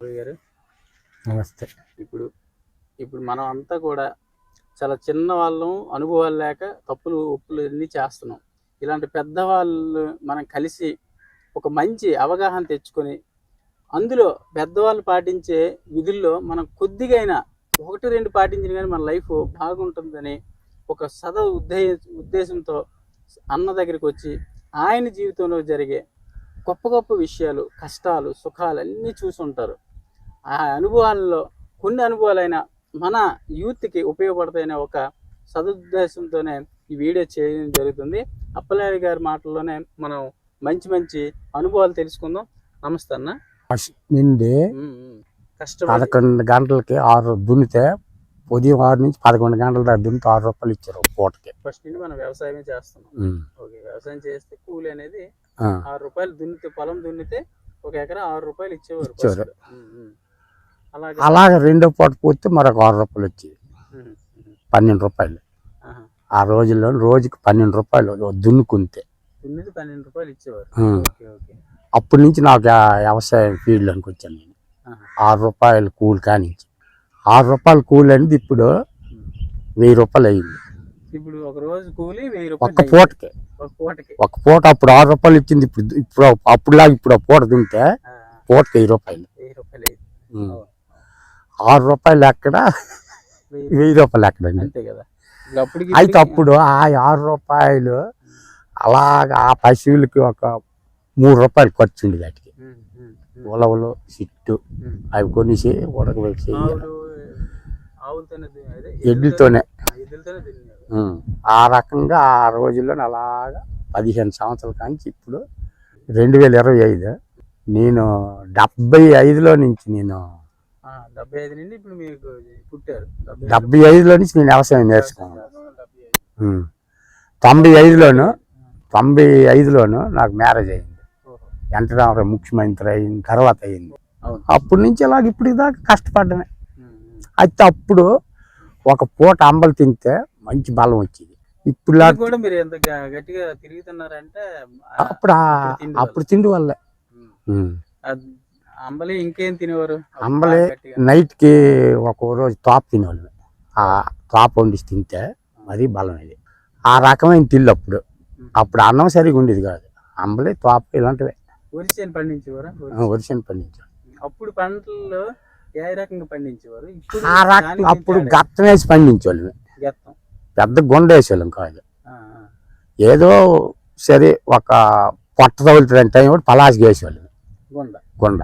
గారు. నమస్తే. ఇప్పుడు ఇప్పుడు మనం అంతా కూడా చాలా చిన్న వాళ్ళం అనుభవాలు లేక తప్పులు ఒప్పులు అన్నీ చేస్తున్నాం. ఇలాంటి పెద్దవాళ్ళు మనం కలిసి ఒక మంచి అవగాహన తెచ్చుకొని అందులో పెద్దవాళ్ళు పాటించే విధుల్లో మనం కొద్దిగైనా ఒకటి రెండు పాటించిన కానీ మన లైఫ్ బాగుంటుందని ఒక సద ఉద్దే ఉద్దేశంతో అన్న దగ్గరికి వచ్చి ఆయన జీవితంలో జరిగే గొప్ప గొప్ప విషయాలు కష్టాలు సుఖాలు అన్నీ చూసుంటారు. ఆ అనుభవాల్లో కొన్ని అనుభవాలైనా మన యూత్కి ఉపయోగపడతాయనే ఒక సదుద్దేశంతోనే ఈ వీడియో చేయడం జరుగుతుంది. అప్పలనాయుడు గారి మాటల్లోనే మనం మంచి మంచి అనుభవాలు తెలుసుకుందాం. నమస్తే అన్న. ఫస్ట్ నుండి. కష్టపడి పదకొండు గంటలకి ఆరు దున్నితే ఉదయం ఆరు నుంచి పదకొండు గంటల దాకా దున్నితే ఆరు రూపాయలు ఇచ్చారు పూటకి. ఫస్ట్ నుండి మనం వ్యవసాయమే చేస్తున్నాం. ఓకే వ్యవసాయం చేస్తే కూలి అనేది ఆరు రూపాయలు దున్నితే పొలం దున్నితే ఒక ఎకరా ఆరు రూపాయలు ఇచ్చేవారు ఇచ్చేవారు. అలాగే. రెండో పూట పోతే మరొక ఆరు రూపాయలు ఉమ్. పన్నెండు రూపాయలు. ఆ రోజుల్లో రోజుకి పన్నెండు రూపాయలు దున్నుకుంటే. పన్నెండు రూపాయలు ఇచ్చేవారు. అప్పటి నుంచి నాకు వ్యవసాయం ఫీల్డ్లోకి వచ్చాను నేను. ఆరు రూపాయలు కూలి కానించి. ఆరు రూపాయలు కూలి అనేది ఇప్పుడు వెయ్యి రూపాయలు అయ్యింది ఇప్పుడు ఒక రోజు కూలి వెయ్యి రూపాయలు ఒక పూటకి. ఒక పూట అప్పుడు ఆరు రూపాయలు ఇచ్చింది. ఇప్పుడు ఇప్పుడు అప్పుడులాగా ఇప్పుడు ఆ పూట తింటే పూటకి వెయ్యి రూపాయలు. వెయ్యి రూపాయలు అయింది. ఆరు రూపాయలు ఎక్కడ వెయ్యి రూపాయలు ఎక్కడండి అంతే కదా. అయితే అప్పుడు ఆ ఆరు రూపాయలు అలాగా ఆ పశువులకి ఒక మూడు రూపాయలు ఖర్చు ఉండేది వాటికి ఉలవలు సిట్టు. అవి కొనిసి ఉడకబెట్టి ఎడ్లతోనే ఆ, రకంగా ఆ రోజుల్లో అలాగా పదిహేను సంవత్సరాల కాంచి ఇప్పుడు రెండు వేల ఇరవై ఐదు నేను డెబ్బై ఐదులో నుంచి నేను డెబ్బై ఐదు నుండి ఇప్పుడు మీకు పుట్టారు. డెబ్బై ఐదు డెబ్బై ఐదులో నుంచి నేను వ్యవసాయం నేర్చుకున్నాను. తొంభై ఐదులోను తొంభై ఐదులోను నాకు మ్యారేజ్ అయింది. రామారావు ముఖ్యమంత్రి అయిన తర్వాత అయింది. అప్పటి నుంచి ఇలాగ ఇప్పుడు దాకా కష్టపడ్డమే. అయితే అప్పుడు ఒక పూట అంబలు తింటే మంచి బలం వచ్చేది. ఇప్పుడు అప్పుడు అప్పుడు తిండి వల్లే. అంబలి ఇంకేం తినేవారు? అంబలి. నైట్కి ఒక రోజు తాపు తినేవాళ్ళు. ఆ తాపు వండిసి తింటే అది బలం ఇది. ఆ రకమైన తిల్లు అప్పుడు. అప్పుడు అన్నం సరిగా ఉండేది కాదు. అంబలి తాపు ఇలాంటివే. వరిసేను పండించేవారా? వరిసెని పండించాం అప్పుడు పంటల్లో ఏ రకంగా పండించేవారు? ఆ రకం అప్పుడు. గత్తం వేసి పండించేవాళ్ళు. గెత్తం. పెద్ద గుండ వేసేవాళ్ళం కాదు. ఏదో సరే ఒక పొట్ట తగులుతుంది టైం కూడా పలాసిగా వేసేవాళ్ళు. గుండ. గుండ.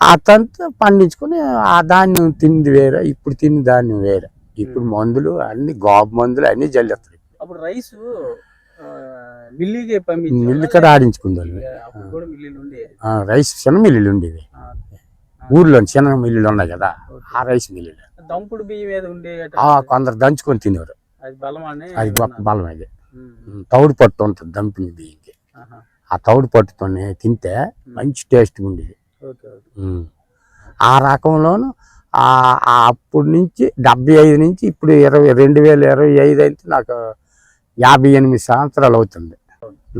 ఆ, ఆ తంత పండించుకొని ఆ ధాన్యం తింది వేరే ఇప్పుడు తిని ధాన్యం వేరే. ఇప్పుడు మందులు అన్ని గోబ మందులు అన్ని జల్లేస్తారు అప్పుడు రైస్ మిల్లికి మిల్లు కూడా ఆడించుకుందాం. రైస్ చిన్న మిల్లులు ఉండేవి. ఊర్లో చిన్న మిల్లులు ఉన్నాయి కదా ఆ రైస్ మిల్లులు. దంపుడు బియ్యం కొందరు దంచుకొని తినేవారు. అది బలం అది. తౌడు పట్టు ఉంటుంది దంపిన బియ్యంకి. ఆహా. ఆ తౌడు పట్టుతోనే తింటే మంచి టేస్ట్ ఉండేది. ఆ రకంలోను అప్పటి నుంచి డెబ్బై ఐదు నుంచి ఇప్పుడు ఇరవై రెండు వేల ఇరవై ఐదు అయితే నాకు యాభై ఎనిమిది సంవత్సరాలు అవుతుంది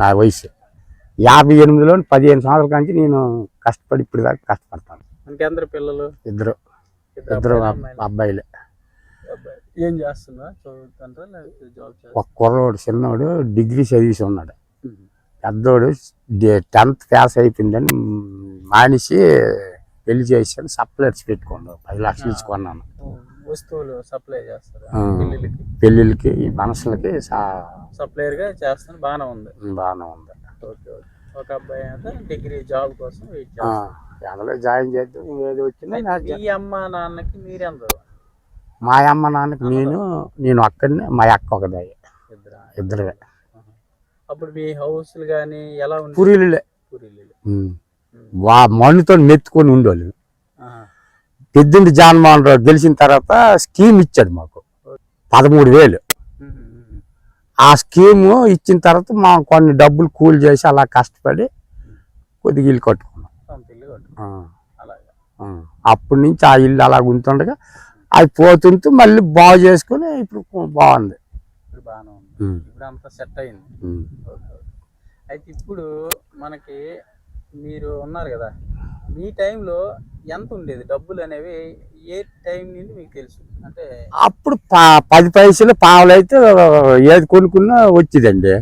నా వయసు. యాభై ఎనిమిదిలో పదిహేను సంవత్సరాల నుంచి నేను కష్టపడి ఇప్పుడు దాకా కష్టపడతాను. ఇంకెందరు పిల్లలు? ఇద్దరు. ఇద్దరు అబ్బాయిలా. ఏం చేస్తున్నా ఒక కుర్రోడు చిన్నోడు డిగ్రీ చదివేసి ఉన్నాడు. పెద్దోడు టెన్త్ పాస్ అయిపోయిందని మానేసి పెళ్ళి చేసాను సప్లైర్స్ పెట్టుకున్నాడు పది లక్షలు ఇచ్చుకున్నాను వస్తువులు సప్లై చేస్తారు. పెళ్ళిళ్ళకి? ఈ మనసులకి సప్లైయర్గా చేస్తాను బాగానే ఉంది. బాగానే ఉంది. ఒక అబ్బాయి అయితే డిగ్రీ జాబ్ కోసం వెయిట్ అందులో జాయిన్ చేద్దాం ఏది వచ్చిందో నాకు మీ అమ్మ నాన్నకి మీరెందరు? మా అమ్మ నాన్నకి నేను నేను అక్కడనే మా అక్క ఒకదే ఇద్దరు? ఇద్దరే అప్పుడు మీ హౌస్లు కానీ ఎలా ఉంది పురీలే పూరీలు ఉమ్. వా మన్నుతో మెత్తుకొని ఉండేవాళ్ళు. ఆహా. పెద్దింటి జగన్మోహన్ రావు గెలిచిన తర్వాత స్కీమ్ ఇచ్చాడు మాకు. పదమూడు వేలు. ఆ స్కీమ్ ఇచ్చిన తర్వాత మా కొన్ని డబ్బులు కూలి చేసి అలా కష్టపడి కొద్దిగా ఇల్లు కట్టుకున్నాం. అప్పటి నుంచి ఆ ఇల్లు అలా ఉంటుండగా అది పోతుంటూ మళ్ళీ బాగు చేసుకుని ఇప్పుడు బాగుంది ఇప్పుడు బాగానే ఉంది ఉమ్, ఇప్పుడు అంతా సెట్ అయింది. అయితే ఇప్పుడు మనకి మీరు ఉన్నారు కదా మీ టైంలో ఎంత ఉండేది? డబ్బులు అనేవి ఏ టైం నుండి మీకు తెలుసు? అంటే అప్పుడు ప- పది పైసలు పావులు అయితే ఏది కొనుక్కున్నా వచ్చిందండి.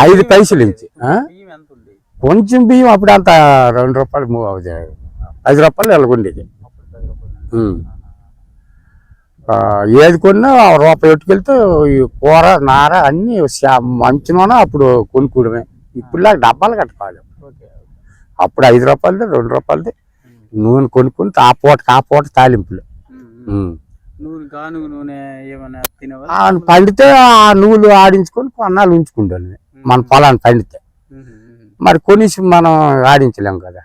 ఐదు పైసలు ఎంత ఇంచి, ఉండేది? ఆ? బియ్యం ఎంత ఉండేది? కొంచెం బియ్యం అప్పుడు అంత రెండు రూపాయలు మూవ్ అవుతుంది. ఐదు రూపాయలు ఎలాగుండేది అప్పుడు పది రూపాయలు ఉం. ఆ, ఏది కొన్నా రూపాయి ఎట్టుకెళ్తే ఈ కూర నార అన్ని మంచినోన అప్పుడు కొనుక్కోవడమే ఇప్పుడు డబ్బాలు కట్టుకోవాలి. అప్పుడు ఐదు రూపాయలది రెండు రూపాయలది నూనె కొనుక్కుని ఆ పూట ఆ పూట తాలింపులు. నూనె నూనె పండితే ఆ నువ్వులు ఆడించుకొని కొన్నాళ్ళు ఉంచుకుంటాను మన పొలాన్ని పండితే. మరి కొనేసి మనం ఆడించలేం కదా.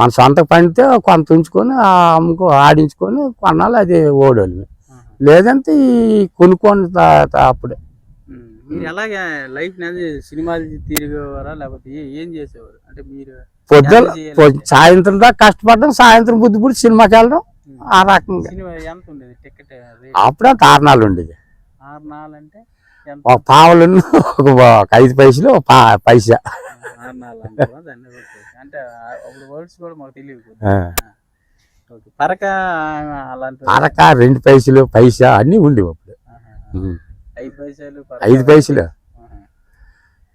మన సొంత పండితే కొంత ఉంచుకొని అమ్ముకో ఆడించుకొని కొన్నాళ్ళు అది ఓడోళ్ళు. లేదంటే ఈ కొనుక్కొని అప్పుడే. మీరు ఎలాగే లైఫ్ అనేది సినిమాలు తిరిగేవారా? లేకపోతే ఏ- చేసేవారు? అంటే మీరు పొద్దున సాయంత్రం దాకా కష్టపడడం. సాయంత్రం బుద్ధి పుడి సినిమాకి వెళ్ళడం. ఆ రకంగా. సినిమా ఎంత ఉండేది టికెట్ అప్పుడే తారణాలు ఉండేది ఆరు నాలుగు అంటే ఒక పావులు ఒక ఐదు పైసలు పైసా. అంటే ఆ- అప్పుడు వర్డ్స్ కూడా మాకు తెలియదు ఆ. ఓకే. పరక అలాంటి రెండు పైసలు పైసా అన్నీ ఉండేవి అప్పుడు. ఐదు పైసలు. ఐదు పైసలు.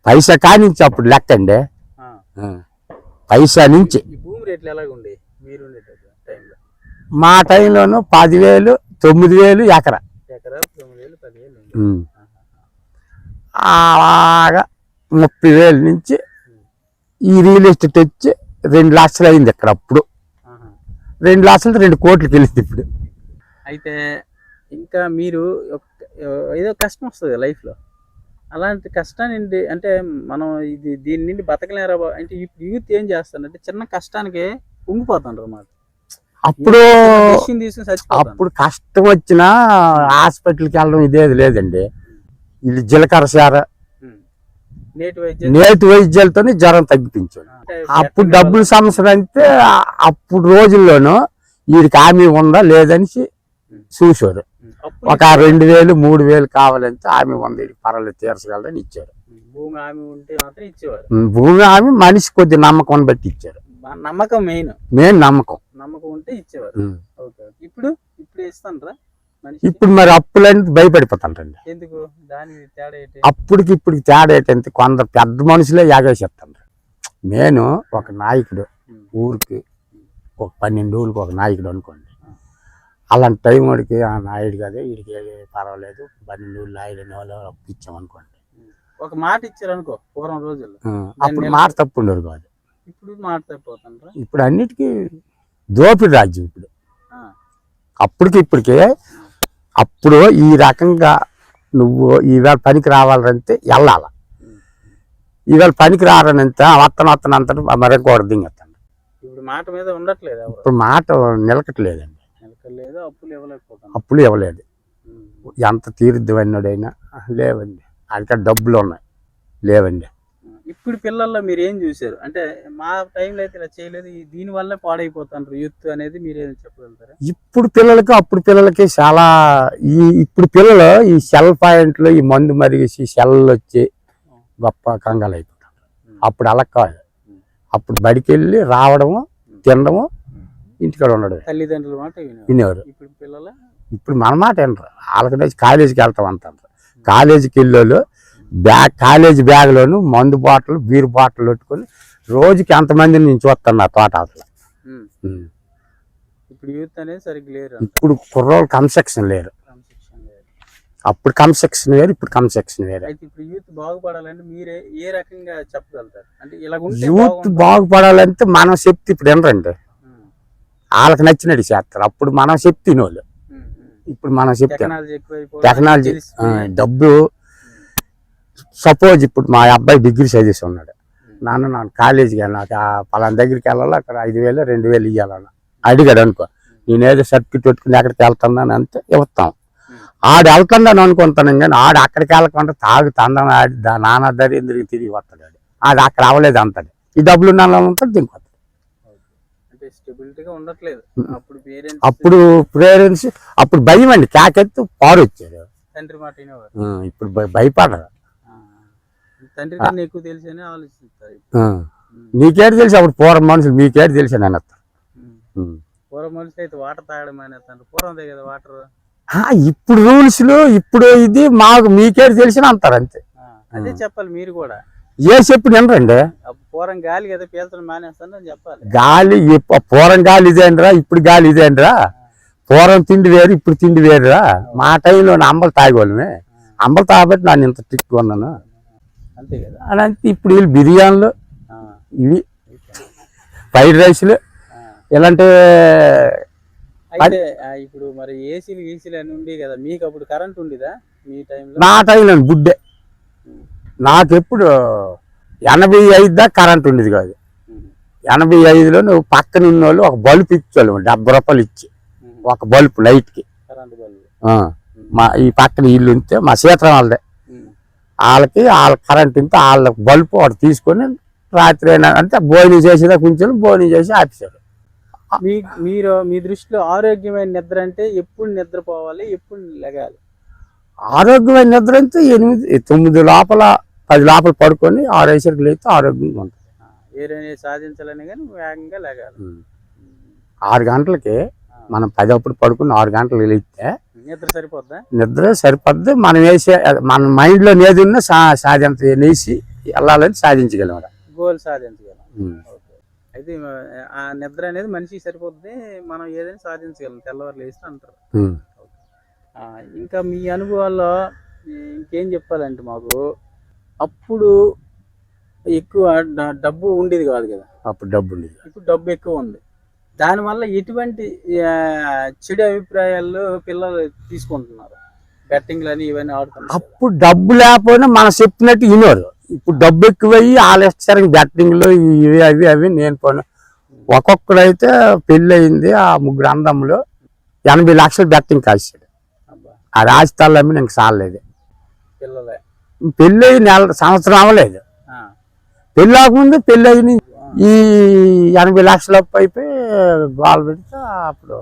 పైసా కానించి అప్పుడు లెక్క అండి. పైసా నుంచి. భూమి రేట్లు ఎలాగ ఉండే? మీరు టైంలో మా టైంలోను పదివేలు తొమ్మిది వేలు ఎకరా. అలాగా ముప్పై వేల నుంచి ఈ రియల్ ఎస్టేట్ వచ్చి రెండు లక్షలు అయింది ఇక్కడ అప్పుడు. రెండు లక్షలు రెండు కోట్లకి వెళ్ళింది ఇప్పుడు. అయితే ఇంకా మీరు ఏదో కష్టం వస్తుంది లైఫ్లో అలాంటి కష్టాన్ని అంటే మనం ఇది దీని నుండి బతకలేరా అంటే ఇప్పుడు యూత్ ఏం చేస్తారంటే చిన్న కష్టానికి ఉంగిపోతారు అన్నమాట. అప్పుడు అప్పుడు కష్టం వచ్చినా హాస్పిటల్కి వెళ్ళడం ఇదేది లేదండి. ఇది జీలకర్ర సార. నేటి వైద్యం నేటి వైద్యాలతోనే జ్వరం తగ్గిపించాడు అప్పుడు డబ్బులు సమస్య అంటే అప్పుడు రోజుల్లోనూ వీడికి హామీ ఉందా లేదని చూసారు ఒక రెండు వేలు మూడు వేలు కావాలంటే హామీ ఉంది పర్వాలేదు తీర్చగలరని ఇచ్చారు. భూమి హామీ మనిషి కొద్ది నమ్మకం బట్టి ఇచ్చారు. నమ్మకం మెయిన్. మెయిన్ నమ్మకం. నమ్మకం ఉంటే ఇచ్చేవారు. ఇప్పుడు ఇప్పుడు ఇస్తానరా మనిషి ఇప్పుడు మరి భయపడిపోతాంటండి తేడా ఏంటి? అప్పటికి ఇప్పటికి తేడా ఏంటంటే కొందరు పెద్ద మనుషులే యాగేసేస్తాను నేను ఒక నాయకుడు. ఊరికి ఒక పన్నెండు ఊరికి ఒక నాయకుడు అనుకోండి. అలాంటి టైం వాడికి ఆ నాయుడు కదా వీడికి పర్వాలేదు పన్నెండు ఊళ్ళు నాయుడు అనే వాళ్ళు అప్పు ఇచ్చాం అనుకోండి. ఒక మాట ఇచ్చారు అనుకో పూర్వం రోజుల్లో. అప్పుడు మాట తప్పు ఉండరు కాదు. ఇప్పుడు మాట తప్పిపోతానరా ఇప్పుడు అన్నిటికీ దోపిడి రాజ్యం ఇప్పుడు. అప్పటికి ఇప్పటికే అప్పుడు ఈ రకంగా నువ్వు ఈవేళ పనికి రావాలంటే వెళ్ళాల. ఈవేళ పనికి రారనంటే వత్తన వత్తన అంతా మరొక కూడా దింగెత్తాను ఇప్పుడు మాట మీద ఉండట్లేదు ఇప్పుడు మాట నిలకట్లేదండి. నిలకలేదు అప్పులు ఇవ్వలేకపోతాను అప్పులు ఇవ్వలేదు. ఎంత తీరుద్దివన్నాడైనా లేవండి. అక్కడ డబ్బులు ఉన్నాయి. లేవండి. ఇప్పుడు పిల్లల్లో మీరు ఏం చూశారు? అంటే మా టైంలో అయితే ఇలా చేయలేదు. ఈ దీని వల్లే పాడైపోతారు యూత్ అనేది మీరు ఏం చెప్పగలుగుతారా? ఇప్పుడు పిల్లలకి అప్పుడు పిల్లలకి చాలా ఈ ఇప్పుడు పిల్లలు ఈ సెల్ పాయింట్లు ఈ మందు మరిగేసి సెల్ వచ్చి గొప్ప కంగాలు అయిపోతారు అప్పుడు అలా కాదు. అప్పుడు బడికి వెళ్ళి రావడము తినడము ఇంటికాడ ఉండడం తల్లిదండ్రుల మాట వినేవారు. వినేవారు. ఇప్పుడు పిల్లల ఇప్పుడు మన మాట వినరు. వాళ్ళకి కాలేజీకి వెళ్తాం అంటారు కాలేజీకి వెళ్ళోళ్ళు బ్యాగ్ కాలేజీ బ్యాగ్లోను మందు బాటిల్ బీర్ బాటిల్ పెట్టుకొని రోజుకి ఎంతమంది నేను చూస్తాను నా తోట అసలు. ఇప్పుడు యూత్ అనేది సరిగ్గా లేరు. ఇప్పుడు కుర్రోళ్ళు కన్స్ట్రక్షన్ లేరు. అప్పుడు కన్స్ట్రక్షన్ వేరు ఇప్పుడు కన్స్ట్రక్షన్ వేరు. అయితే ఇప్పుడు యూత్ బాగుపడాలంటే మీరే ఏ రకంగా చెప్పగలుగుతారు? అంటే ఇలా యూత్. బాగుపడాలంటే మనం చెప్తే ఇప్పుడు వినరండి వాళ్ళకి నచ్చినట్టు చేస్తారు. అప్పుడు మనం వాళ్ళు. ఉమ్. ఇప్పుడు మనం చెప్తాం టెక్నాలజీ డబ్బు సపోజ్ ఇప్పుడు మా అబ్బాయి డిగ్రీ చదివేసి ఉన్నాడు. నాన్న నాకు కాలేజీకి నాకు పలానా దగ్గరికి వెళ్ళాలి? అక్కడ ఐదు వేలు రెండు వేలు ఇవ్వాలన్న అడిగాడు అనుకో నేనేదో సర్టిఫికెట్ పెట్టుకుని ఎక్కడికి వెళ్తున్నాను అంటే ఇస్తాం. ఆడు వెళ్తున్నాను అనుకుంటాను కానీ ఆడు అక్కడికి వెళ్ళకుండా తాగు తందం ఆడి నాన్న దరిద్రికి తిరిగి వస్తాడు ఆడు. అక్కడ అవ్వలేదు అంటాడు. ఈ డబ్బులు అంతా స్టెబిలిటీగా ఉండట్లేదు. అప్పుడు పేరెంట్స్ అప్పుడు భయం అండి. కాకెత్తు పారు వచ్చారు ఇప్పుడు భయ- భయపడరు తండ్రి తెలిసి అని ఆలోచిస్తారు ఆ. నీకేటి తెలుసు? అప్పుడు పూర్వం మనుషులు మీకేటి తెలుసు అని ఉమ్. పూర్వం మనుషులు అయితే వాటర్ తాగడం మానేస్తారు. పూర్వం కదా వాటర్. ఆ, ఇప్పుడు రూల్స్ ఇప్పుడు ఇది మాకు మీకే తెలిసిన అంటారు అంతే. అదే చెప్పాలి మీరు కూడా. ఏ చెప్పి వినరండి. అప్పుడు పూర్వం గాలి కదా పీల్చడం మానేస్తాను చెప్పాలి. గాలి పూర్వం గాలి ఇదేంట్రా ఇప్పుడు గాలి ఇదేంట్రా పూర్వం తిండి వేరు ఇప్పుడు తిండి వేరురా? మా టైంలో అంబలు తాగేవాళ్ళమే. అంబలు తాగబట్టి నేను ఇంత ట్రిక్ ఉన్నాను. అంతే కదా. అని అంటే ఇప్పుడు వీళ్ళు బిర్యానీలు ఇవి ఫ్రైడ్ రైస్లు. ఇలాంటి అయితే ఇప్పుడు మరి ఏసీలు గీసీలు అని ఉండి కదా మీకు అప్పుడు కరెంట్ ఉండేదా మీ టైంలో? నా టైంలో బుడ్డే నాకు ఎప్పుడు ఎనభై ఐదు దాకా కరెంట్ ఉండేది కాదు. ఎనభై ఐదులో నువ్వు పక్కన ఉన్న వాళ్ళు ఒక బల్బు ఇచ్చేవాళ్ళు డెబ్బై రూపాయలు ఇచ్చి ఒక బల్బు లైట్కి. Current bulb. ఆ, మా ఈ పక్కన ఇల్లు ఉంటే మా సీతం వాళ్ళదే. వాళ్ళకి వాళ్ళ కరెంట్ ఉంటే వాళ్ళ బల్బు వాడు తీసుకొని రాత్రి అయినా అంటే భోజనం చేసేదా కొంచెం భోజనం చేసి ఆపేశాడు. మీ మీరు మీ దృష్టిలో ఆరోగ్యమైన నిద్ర అంటే ఎప్పుడు నిద్రపోవాలి ఎప్పుడు లెగాలి? ఆరోగ్యమైన నిద్ర అంటే ఎనిమిది తొమ్మిది లోపల పది లోపల పడుకొని ఆరేసరికి లేస్తే ఆరోగ్యంగా ఉంటుంది ఏదైనా సాధించాలని కానీ వేగంగా లెగాలి. ఆరు గంటలకి మనం పది అప్పుడు పడుకుని ఆరు గంటలకు లేస్తే నిద్ర సరిపోద్దా? నిద్ర సరిపోద్ది. మనం వేసే మన మైండ్లో ఏది ఉన్నా సా సాధించ నేసి వెళ్ళాలని సాధించగలం గోల్ సాధించగలం. అయితే ఆ నిద్ర అనేది మనిషికి సరిపోద్ది. మనం ఏదైనా సాధించగలం. తెల్లవారు లేస్తే అంటారు. ఇంకా మీ అనుభవాల్లో ఇంకేం చెప్పాలంటే మాకు అప్పుడు ఎక్కువ డబ్బు ఉండేది కాదు కదా. అప్పుడు డబ్బు ఉండేది ఇప్పుడు డబ్బు ఎక్కువ ఉంది. దానివల్ల ఎటువంటి చెడు అభిప్రాయాలు పిల్లలు తీసుకుంటున్నారు. బెట్టింగ్లు అని ఇవన్నీ ఆడుతున్నారు. అప్పుడు డబ్బు లేకపోయినా మనం చెప్పినట్టు వినోరు. ఇప్పుడు డబ్బు ఎక్కువయ్యి ఆలస్యం బెట్టింగ్లు ఇవి అవి అవి నేను పోను. ఒక్కొక్కడైతే పెళ్ళి అయింది ఆ ముగ్గురు అందములు ఎనభై లక్షలు బెట్టింగ్ కాసాడు ఆ రాజస్థాన్లో అమ్మి సాలలేదు. పిల్లలే. పెళ్ళి నెల సంవత్సరం అవ్వలేదు. పెళ్ళి అవ్వకముందు పెళ్ళి అయ్యి ఈ ఎనభై లక్షల అయిపోయి గోల పెడితే అప్పుడు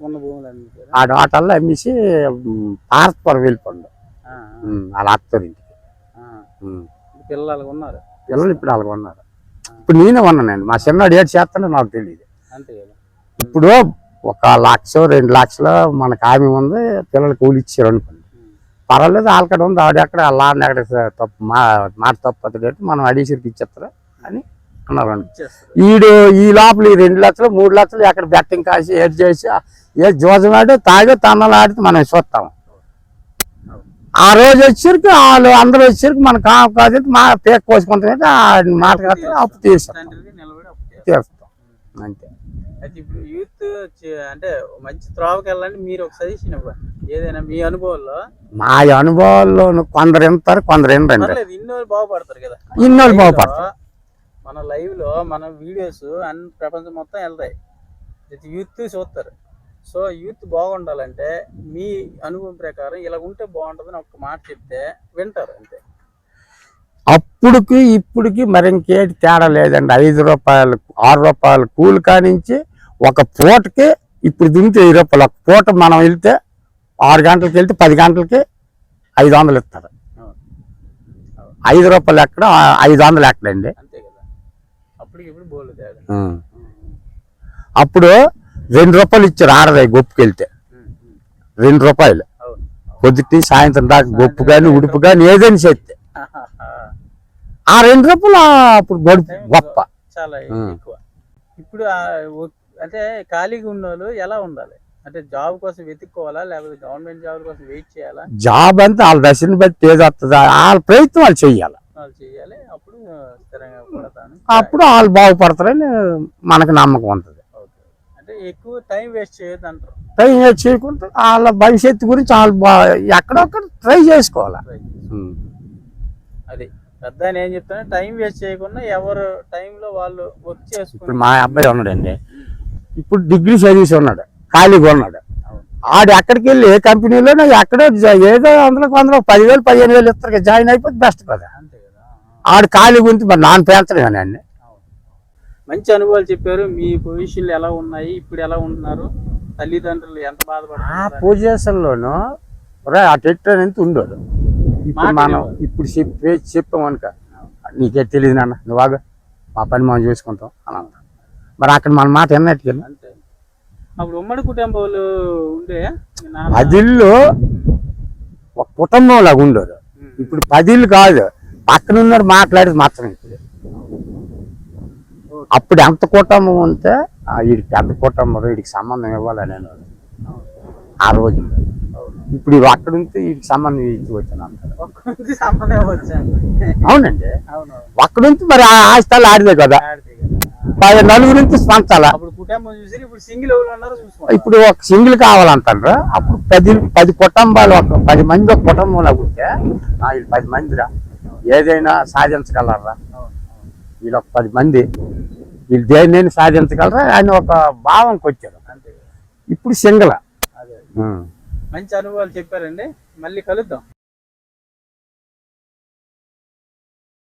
ఉన్న భూములు అన్ని కూడా. ఆ ఆటల్లో అమ్మేసి ఉమ్, పార్తపురం వెళ్ళిపోండు వాళ్ళ అత్తరు ఇంటికి. ఆ, ఉమ్. పిల్లలు ఉన్నారు. పిల్లలు ఇప్పుడు అలాగ ఉన్నారు. ఇప్పుడు నేనే ఉన్నానండి మా చిన్నవాడు ఏడు చేస్తానో నాకు తెలియదు ఇప్పుడు ఒక లక్ష రెండు లక్షలు మనకు ఆమె ఉంది పిల్లలు కూలి ఇచ్చారు అనుకోండి. పర్వాలేదు ఆల్కడ ఉంది ఆవిడ ఎక్కడ లాన్న ఎక్కడ తప్పు మా మాట తప్పు మనం అడిగిసరికి ఇచ్చేస్తారు అని అన్నారు ఈడు ఈ లోపల ఈ రెండు లక్షలు మూడు లక్షలు ఎక్కడ బెట్టింగ్ కాసి ఏది చేసి ఏ జోజమాడి తాగే తన్నలు ఆడితే మనం చూస్తాం. ఆ రోజు వచ్చేసరికి వాళ్ళు అందరూ వచ్చేసరికి మన కాపు కాదు మా పేక కోసుకుంటాం ఆ మాట కాదు అప్పు చేస్తారు. తీస్తాం అంతే. ఇప్పుడు యూత్ అంటే మంచి త్రోవకి వెళ్ళాలంటే మీరు ఒక సజెషన్ ఇవ్వండి. ఏదైనా మీ అనుభవంలో? మా అనుభవాల్లో కొందరు వింటారు కొందరు పర్లేదు ఇన్నోళ్ళు బాగుపడతారు కదా. ఇన్నోళ్ళు బాగుపడతారు. మన లైవ్లో మన వీడియోస్ అన్ని ప్రపంచం మొత్తం వెళ్తాయి. ప్రతి యూత్ చూస్తారు. సో యూత్ బాగుండాలంటే మీ అనుభవం ప్రకారం ఇలా ఉంటే బాగుంటుందని ఒక మాట చెప్తే వింటారు అంతే. అప్పుడుకి ఇప్పుడుకి మరి ఇంకేటి తేడా లేదండి. ఐదు రూపాయలు ఆరు రూపాయలు కూలి కానించి ఒక పూటకి ఇప్పుడు దింటే వెయ్యి రూపాయలు ఒక పూట మనం వెళ్తే ఆరు గంటలకు వెళ్తే పది గంటలకి ఐదు వందలు ఇస్తారు. ఐదు రూపాయలు ఎక్కడ? ఐదు వందలు ఎక్కడండి అంతే కదా అప్పటికి ఇప్పుడు బోల్డ్ తేడా ఉం. అప్పుడు రెండు రూపాయలు ఇచ్చారు ఆడదాయి గొప్పకి వెళ్తే. ఉమ్, ఉమ్. రెండు రూపాయలు. పొద్దుటి సాయంత్రం దాకా గొప్పు కానీ ఉడుపు కానీ ఏదైనా చేస్తే. ఆ రెండు రూపాయలు అప్పుడు గడుపు గొప్ప. చాలా ఉమ్. ఎక్కువ ఇప్పుడు అంటే ఖాళీగా ఉన్న వాళ్ళు ఎలా ఉండాలి? అంటే జాబ్ కోసం వెతుక్కోవాలా? లేకపోతే గవర్నమెంట్ జాబ్ కోసం వెయిట్ చేయాలా? జాబ్ అంతా వాళ్ళ దశని బట్టి ఏది వస్తుందో వాళ్ళ ప్రయత్నం వాళ్ళు చెయ్యాలి వాళ్ళు చేయాలి. అప్పుడు వాళ్ళు బాగుపడతారని మనకు నమ్మకం ఉంటుంది. ఎక్కువ టైం వేస్ట్ చేయొద్దు అంటారు ట్రై చేయకుండా వాళ్ళ భవిష్యత్తు గురించి వాళ్ళు ఎక్కడొక్కడ ట్రై చేసుకోవాలి. అది పెద్ద ఏం చెప్తాను టైం వేస్ట్ చేయకుండా ఎవరు టైంలో వాళ్ళు వర్క్ ఇప్పుడు చేసుకుని మా అబ్బాయి ఉన్నాడండి. ఇప్పుడు డిగ్రీ చదివేసి ఉన్నాడు. ఖాళీగా ఉన్నాడు. ఆడు ఎక్కడికి వెళ్ళి ఏ కంపెనీలోనో ఎక్కడో ఏదో అందులో కొందరు పదివేలు పదిహేను వేలు ఇస్తారు. జాయిన్ అయిపోతే బెస్ట్ కదా. ఆడు ఖాళీగా ఉంటే మరి నాన్న అండి అవును. మంచి అనుభవాలు చెప్పారు. మీ పొజిషన్లు ఎలా ఉన్నాయి? ఇప్పుడు ఎలా ఉంటున్నారు? తల్లిదండ్రులు ఎంత ఆ బాధపడుతున్నారు పొజిషన్లోను ఆ టెక్టర్ ఎంత ఉండడు ఇప్పుడు మనం. ఇప్పుడు చెప్పే చెప్పామనుక నీకే తెలియదు నాన్న. నువ్వు ఆగు. మా పని మనం చూసుకుంటాం అని అంటాం. మరి అక్కడ మన మాట ఎన్నట్టుకెళ్ళి అంతే. అప్పుడు ఉమ్మడి కుటుంబాలు ఉండే పదిళ్ళు ఒక కుటుంబం లాగా ఉండరు ఉమ్. ఇప్పుడు పదిళ్ళు కాదు. పక్కన ఉన్నారు మాట్లాడేది మాత్రం ఇప్పుడు అప్పుడు ఎంత కుటుంబం ఉంటే వీడికి పెద్ద కుటుంబం వీడికి సంబంధం ఇవ్వాలని అనేవాడు. ఆ రోజు. ఇప్పుడు ఇవి అక్కడ ఉంటే వీడికి సంబంధం ఇచ్చి వచ్చా అవునండి. అవును అక్కడ ఉంటే మరి ఆ ఆస్తాలు ఆడిదే కదా. పది నలుగురు నుంచి చూసి ఇప్పుడు ఒక సింగిల్ కావాలంటారు. అప్పుడు పది పది కుటుంబాలు ఒక పది మంది ఒక కుటుంబంలో ఉంటే వీళ్ళు పది మందిరా ఏదైనా సాధించగలరా? వీళ్ళు ఒక పది మంది వీళ్ళు దేన్నైనా సాధించగలరా? అని ఒక భావంకి వచ్చారు. ఇప్పుడు సింగల్ అదే. మంచి అనుభవాలు చెప్పారండి. మళ్ళీ కలుద్దాం.